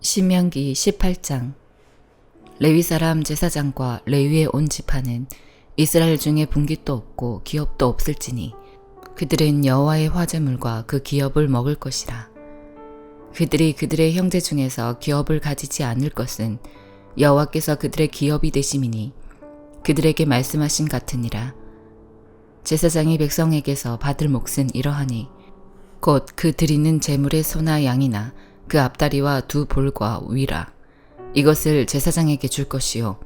신명기 18장. 레위 사람 제사장과 레위의 온 지파는 이스라엘 중에 분깃도 없고 기업도 없을지니 그들은 여호와의 화제물과 그 기업을 먹을 것이라. 그들이 그들의 형제 중에서 기업을 가지지 않을 것은 여호와께서 그들의 기업이 되심이니 그들에게 말씀하신 같으니라. 제사장이 백성에게서 받을 몫은 이러하니 곧 그 드리는 제물의 소나 양이나 그 앞다리와 두 볼과 위라. 이것을 제사장에게 줄 것이요.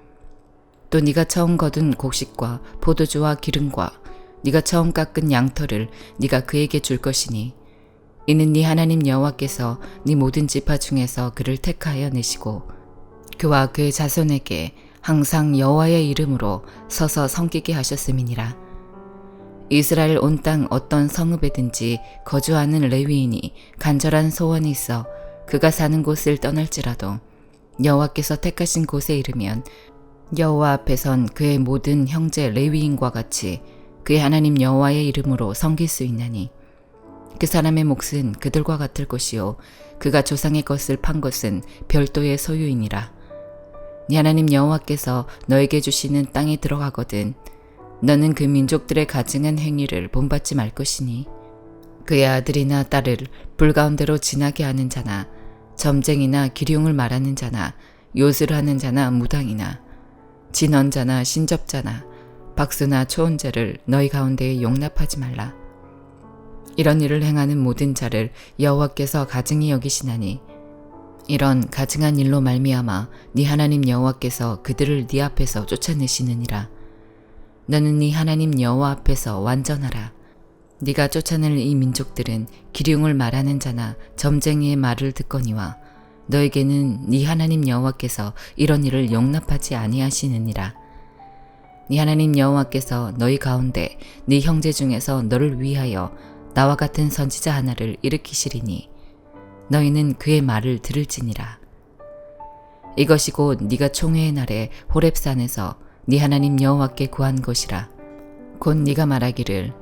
또 네가 처음 거둔 곡식과 포도주와 기름과 네가 처음 깎은 양털을 네가 그에게 줄 것이니 이는 네 하나님 여호와께서 네 모든 지파 중에서 그를 택하여 내시고 그와 그의 자손에게 항상 여호와의 이름으로 서서 섬기게 하셨음이니라. 이스라엘 온 땅 어떤 성읍에든지 거주하는 레위인이 간절한 소원이 있어 그가 사는 곳을 떠날지라도 여호와께서 택하신 곳에 이르면 여호와 앞에선 그의 모든 형제 레위인과 같이 그의 하나님 여호와의 이름으로 섬길 수 있나니 그 사람의 몫은 그들과 같을 것이요 그가 조상의 것을 판 것은 별도의 소유이니라. 네 하나님 여호와께서 너에게 주시는 땅에 들어가거든 너는 그 민족들의 가증한 행위를 본받지 말 것이니 그의 아들이나 딸을 불 가운데로 지나게 하는 자나 점쟁이나 기룡을 말하는 자나 요술 하는 자나 무당이나 진언자나 신접자나 박수나 초혼자를 너희 가운데에 용납하지 말라. 이런 일을 행하는 모든 자를 여호와께서 가증히 여기시나니 이런 가증한 일로 말미암아 네 하나님 여호와께서 그들을 네 앞에서 쫓아내시느니라. 너는 네 하나님 여호와 앞에서 완전하라. 네가 쫓아낼 이 민족들은 기륭을 말하는 자나 점쟁이의 말을 듣거니와 너에게는 네 하나님 여호와께서 이런 일을 용납하지 아니하시느니라. 네 하나님 여호와께서 너희 가운데 네 형제 중에서 너를 위하여 나와 같은 선지자 하나를 일으키시리니 너희는 그의 말을 들을지니라. 이것이 곧 네가 총회의 날에 호렙산에서 네 하나님 여호와께 구한 것이라. 곧 네가 말하기를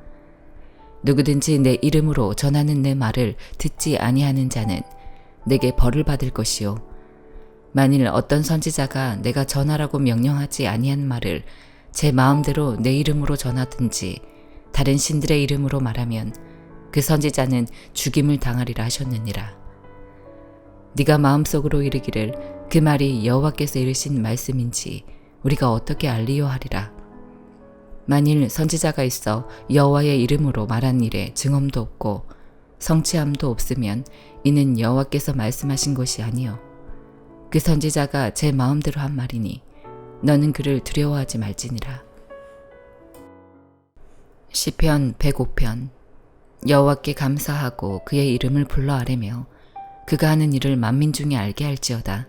누구든지 내 이름으로 전하는 내 말을 듣지 아니하는 자는 내게 벌을 받을 것이요 만일 어떤 선지자가 내가 전하라고 명령하지 아니한 말을 제 마음대로 내 이름으로 전하든지 다른 신들의 이름으로 말하면 그 선지자는 죽임을 당하리라 하셨느니라. 네가 마음속으로 이르기를 그 말이 여호와께서 이르신 말씀인지 우리가 어떻게 알리요 하리라. 만일 선지자가 있어 여호와의 이름으로 말한 일에 증언도 없고 성취함도 없으면 이는 여호와께서 말씀하신 것이 아니요 그 선지자가 제 마음대로 한 말이니 너는 그를 두려워하지 말지니라. 시편 105편 여호와께 감사하고 그의 이름을 불러 아뢰며 그가 하는 일을 만민 중에 알게 할지어다.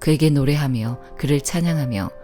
그에게 노래하며 그를 찬양하며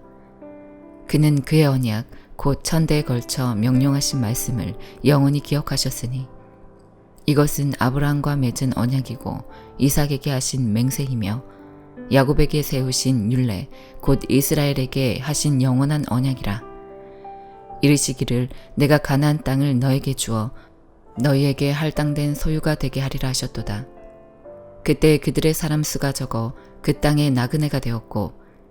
그는 그의 언약 곧 천대에 걸쳐 명령하신 말씀을 영원히 기억하셨으니 이것은 아브라함과 맺은 언약이고 이삭에게 하신 맹세이며 야곱에게 세우신 율례 곧 이스라엘에게 하신 영원한 언약이라. 이르시기를 내가 가나안 땅을 너에게 주어 너희에게 할당된 소유가 되게 하리라 하셨도다. 그때 그들의 사람 수가 적어 그 땅에 나그네가 되었고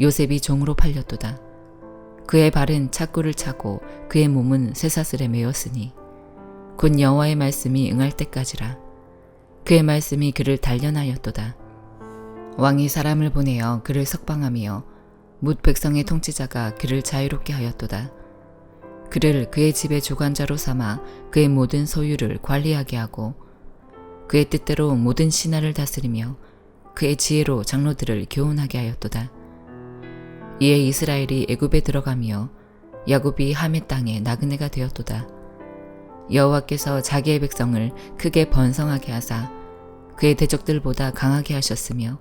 요셉이 종으로 팔렸도다. 그의 발은 착구를 차고 그의 몸은 쇠사슬에 매였으니 곧 여호와의 말씀이 응할 때까지라. 그의 말씀이 그를 단련하였도다. 왕이 사람을 보내어 그를 석방하며 뭇 백성의 통치자가 그를 자유롭게 하였도다. 그를 그의 집의 주관자로 삼아 그의 모든 소유를 관리하게 하고 그의 뜻대로 모든 신하를 다스리며 그의 지혜로 장로들을 교훈하게 하였도다. 이에 이스라엘이 애굽에 들어가며 야곱이 함의 땅에 나그네가 되었도다. 여호와께서 자기의 백성을 크게 번성하게 하사 그의 대적들보다 강하게 하셨으며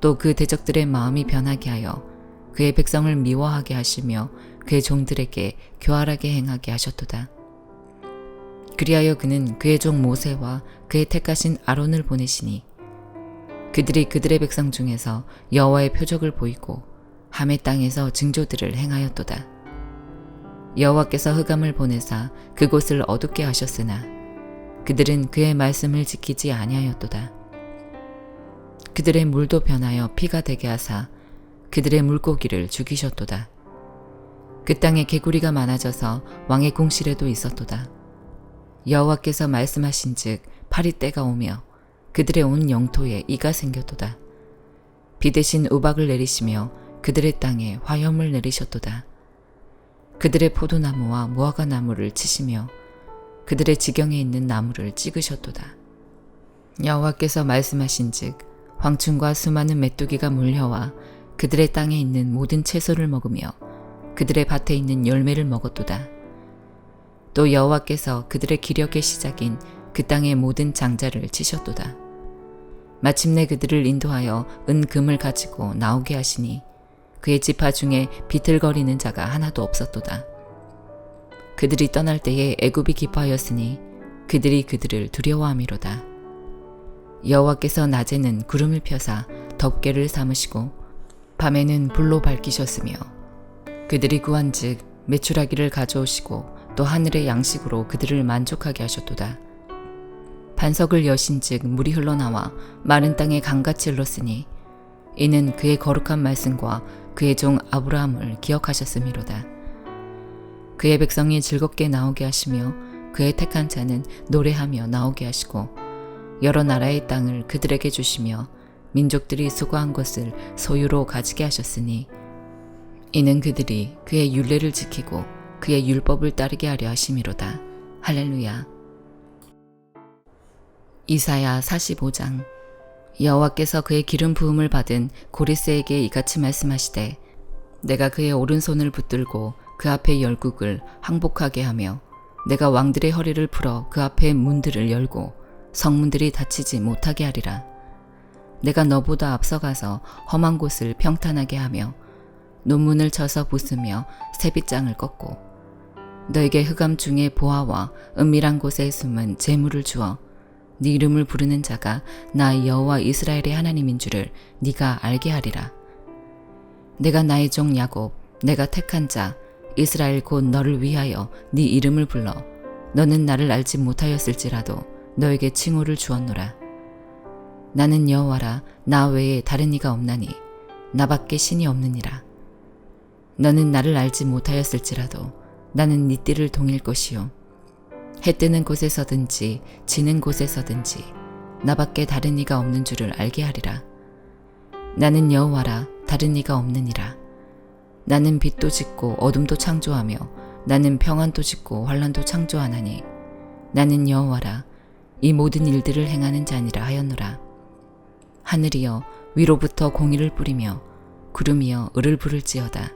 또 그 대적들의 마음이 변하게 하여 그의 백성을 미워하게 하시며 그의 종들에게 교활하게 행하게 하셨도다. 그리하여 그는 그의 종 모세와 그의 택하신 아론을 보내시니 그들이 그들의 백성 중에서 여호와의 표적을 보이고 함의 땅에서 증조들을 행하였도다. 여호와께서 흑암을 보내사 그곳을 어둡게 하셨으나 그들은 그의 말씀을 지키지 아니하였도다. 그들의 물도 변하여 피가 되게 하사 그들의 물고기를 죽이셨도다. 그 땅에 개구리가 많아져서 왕의 궁실에도 있었도다. 여호와께서 말씀하신즉 파리 때가 오며 그들의 온 영토에 이가 생겼도다. 비 대신 우박을 내리시며 그들의 땅에 화염을 내리셨도다. 그들의 포도나무와 무화과 나무를 치시며 그들의 지경에 있는 나무를 찍으셨도다. 여호와께서 말씀하신즉 황충과 수많은 메뚜기가 몰려와 그들의 땅에 있는 모든 채소를 먹으며 그들의 밭에 있는 열매를 먹었도다. 또 여호와께서 그들의 기력의 시작인 그 땅의 모든 장자를 치셨도다. 마침내 그들을 인도하여 은금을 가지고 나오게 하시니 그의 지파 중에 비틀거리는 자가 하나도 없었도다. 그들이 떠날 때에 애굽이 기뻐하였으니 그들이 그들을 두려워함이로다. 여호와께서 낮에는 구름을 펴사 덮개를 삼으시고 밤에는 불로 밝히셨으며 그들이 구한즉 메추라기를 가져오시고 또 하늘의 양식으로 그들을 만족하게 하셨도다. 반석을 여신즉 물이 흘러나와 마른 땅에 강같이 흘렀으니 이는 그의 거룩한 말씀과 그의 종 아브라함을 기억하셨음이로다. 그의 백성이 즐겁게 나오게 하시며 그의 택한 자는 노래하며 나오게 하시고 여러 나라의 땅을 그들에게 주시며 민족들이 수고한 것을 소유로 가지게 하셨으니 이는 그들이 그의 율례를 지키고 그의 율법을 따르게 하려 하심이로다. 할렐루야. 이사야 45장 여호와께서 그의 기름 부음을 받은 고리스에게 이같이 말씀하시되 내가 그의 오른손을 붙들고 그 앞에 열국을 항복하게 하며 내가 왕들의 허리를 풀어 그 앞에 문들을 열고 성문들이 닫히지 못하게 하리라. 내가 너보다 앞서가서 험한 곳을 평탄하게 하며 논문을 쳐서 부수며 새빗장을 꺾고 너에게 흑암 중에 보아와 은밀한 곳에 숨은 재물을 주어 네 이름을 부르는 자가 나 여호와 이스라엘의 하나님인 줄을 네가 알게 하리라. 내가 나의 종 야곱, 내가 택한 자 이스라엘 곧 너를 위하여 네 이름을 불러 너는 나를 알지 못하였을지라도 너에게 칭호를 주었노라. 나는 여호와라 나 외에 다른 이가 없나니 나밖에 신이 없느니라. 너는 나를 알지 못하였을지라도 나는 네 띠를 동일 것이요 해 뜨는 곳에서든지 지는 곳에서든지 나밖에 다른 이가 없는 줄을 알게 하리라. 나는 여호와라 다른 이가 없느니라. 나는 빛도 짓고 어둠도 창조하며 나는 평안도 짓고 환란도 창조하나니 나는 여호와라 이 모든 일들을 행하는 자니라 하였노라. 하늘이여 위로부터 공의를 뿌리며 구름이여 을을 부를지어다.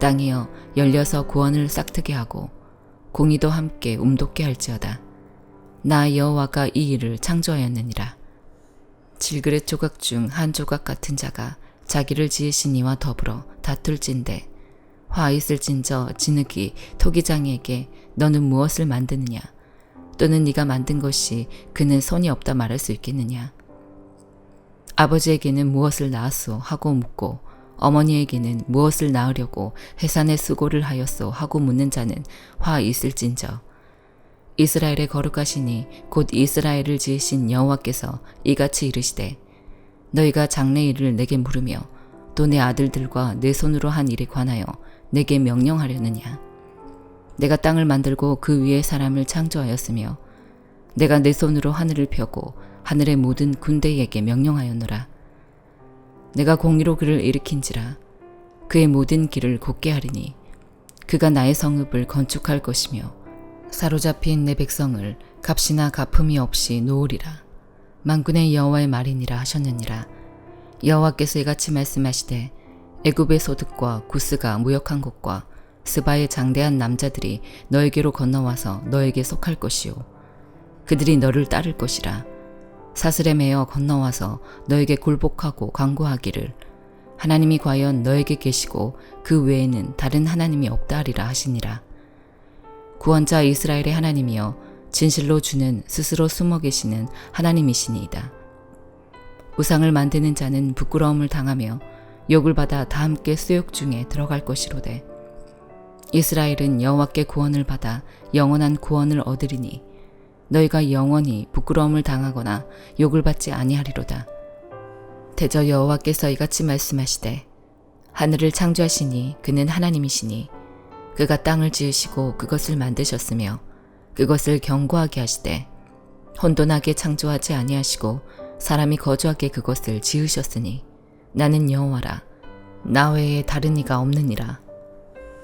땅이여 열려서 구원을 싹트게 하고 공의도 함께 움돋게 할지어다. 나 여호와가 이 일을 창조하였느니라. 질그릇 조각 중 한 조각 같은 자가 자기를 지으신 이와 더불어 다툴진대 화 있을진저 진흙이 토기장에게 너는 무엇을 만드느냐 또는 네가 만든 것이 그는 손이 없다 말할 수 있겠느냐 아버지에게는 무엇을 낳았소 하고 묻고 어머니에게는 무엇을 낳으려고 해산의 수고를 하였소 하고 묻는 자는 화 있을진저. 이스라엘의 거룩하시니 곧 이스라엘을 지으신 여호와께서 이같이 이르시되 너희가 장래 일을 내게 물으며 또 내 아들들과 내 손으로 한 일에 관하여 내게 명령하려느냐? 내가 땅을 만들고 그 위에 사람을 창조하였으며 내가 내 손으로 하늘을 펴고 하늘의 모든 군대에게 명령하였노라 내가 공의로 그를 일으킨지라 그의 모든 길을 곧게 하리니 그가 나의 성읍을 건축할 것이며 사로잡힌 내 백성을 값이나 갚음이 없이 놓으리라. 만군의 여호와의 말이니라 하셨느니라. 여호와께서 이같이 말씀하시되 애굽의 소득과 구스가 무역한 곳과 스바의 장대한 남자들이 너에게로 건너와서 너에게 속할 것이요. 그들이 너를 따를 것이라 사슬에 매어 건너와서 너에게 굴복하고 강구하기를. 하나님이 과연 너에게 계시고 그 외에는 다른 하나님이 없다 하리라 하시니라. 구원자 이스라엘의 하나님이여 진실로 주는 스스로 숨어 계시는 하나님이시니이다. 우상을 만드는 자는 부끄러움을 당하며 욕을 받아 다 함께 수욕 중에 들어갈 것이로되. 이스라엘은 여호와께 구원을 받아 영원한 구원을 얻으리니 너희가 영원히 부끄러움을 당하거나 욕을 받지 아니하리로다. 대저 여호와께서 이같이 말씀하시되 하늘을 창조하시니 그는 하나님이시니 그가 땅을 지으시고 그것을 만드셨으며 그것을 견고하게 하시되 혼돈하게 창조하지 아니하시고 사람이 거주하게 그것을 지으셨으니 나는 여호와라 나 외에 다른 이가 없느니라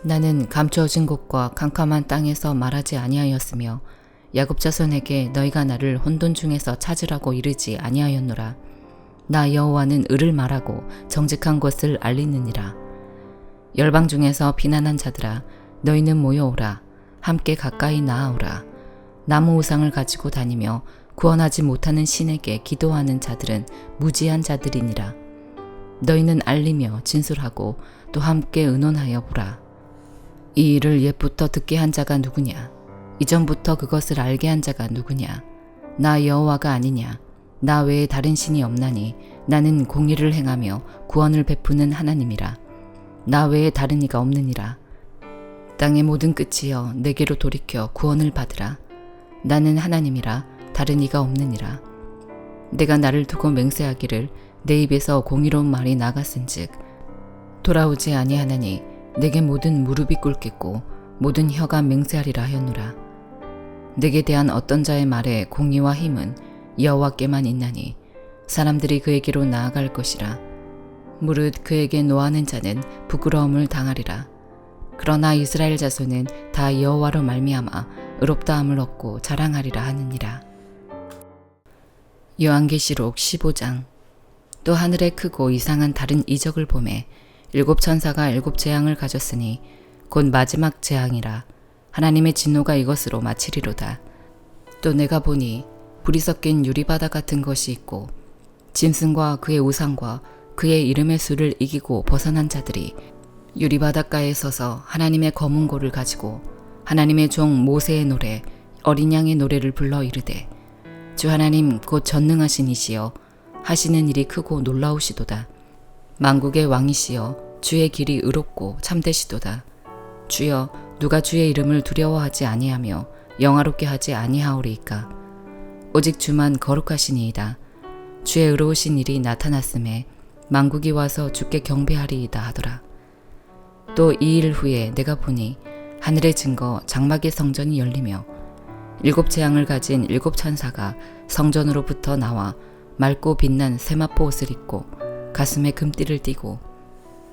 나는 감추어진 곳과 캄캄한 땅에서 말하지 아니하였으며 야곱 자손에게 너희가 나를 혼돈 중에서 찾으라고 이르지 아니하였노라. 나 여호와는 을을 말하고 정직한 것을 알리느니라. 열방 중에서 비난한 자들아 너희는 모여오라. 함께 가까이 나아오라. 나무 우상을 가지고 다니며 구원하지 못하는 신에게 기도하는 자들은 무지한 자들이니라. 너희는 알리며 진술하고 또 함께 의논하여 보라. 이 일을 옛부터 듣게 한 자가 누구냐 이전부터 그것을 알게 한 자가 누구냐? 나 여호와가 아니냐? 나 외에 다른 신이 없나니 나는 공의를 행하며 구원을 베푸는 하나님이라. 나 외에 다른 이가 없느니라. 땅의 모든 끝이여 내게로 돌이켜 구원을 받으라. 나는 하나님이라 다른 이가 없느니라. 내가 나를 두고 맹세하기를 내 입에서 공의로운 말이 나갔은즉 돌아오지 아니하나니 내게 모든 무릎이 꿇겠고 모든 혀가 맹세하리라 하였노라 내게 대한 어떤 자의 말에 공의와 힘은 여호와께만 있나니 사람들이 그에게로 나아갈 것이라. 무릇 그에게 노하는 자는 부끄러움을 당하리라. 그러나 이스라엘 자손은 다 여호와로 말미암아 의롭다함을 얻고 자랑하리라 하느니라. 요한계시록 15장. 또 하늘에 크고 이상한 다른 이적을 보매 일곱 천사가 일곱 재앙을 가졌으니 곧 마지막 재앙이라 하나님의 진노가 이것으로 마치리로다. 또 내가 보니 불이 섞인 유리바다 같은 것이 있고 짐승과 그의 우상과 그의 이름의 수를 이기고 벗어난 자들이 유리바닷가에 서서 하나님의 검은 고를 가지고 하나님의 종 모세의 노래 어린 양의 노래를 불러 이르되 주 하나님 곧 전능하신 이시여 하시는 일이 크고 놀라우시도다 만국의 왕이시여 주의 길이 의롭고 참되시도다 주여 누가 주의 이름을 두려워하지 아니하며 영화롭게 하지 아니하오리이까? 오직 주만 거룩하시니이다. 주의 의로우신 일이 나타났음에 만국이 와서 주께 경배하리이다 하더라. 또 이 일 후에 내가 보니 하늘의 증거 장막의 성전이 열리며 일곱 재앙을 가진 일곱 천사가 성전으로부터 나와 맑고 빛난 세마포 옷을 입고 가슴에 금띠를 띠고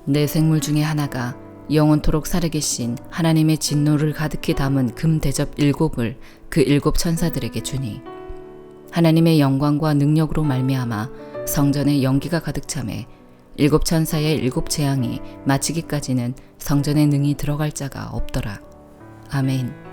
내 생물 중에 하나가 영원토록 살아계신 하나님의 진노를 가득히 담은 금 대접 일곱을 그 일곱 천사들에게 주니 하나님의 영광과 능력으로 말미암아 성전에 연기가 가득 참에 일곱 천사의 일곱 재앙이 마치기까지는 성전에 능히 들어갈 자가 없더라. 아멘.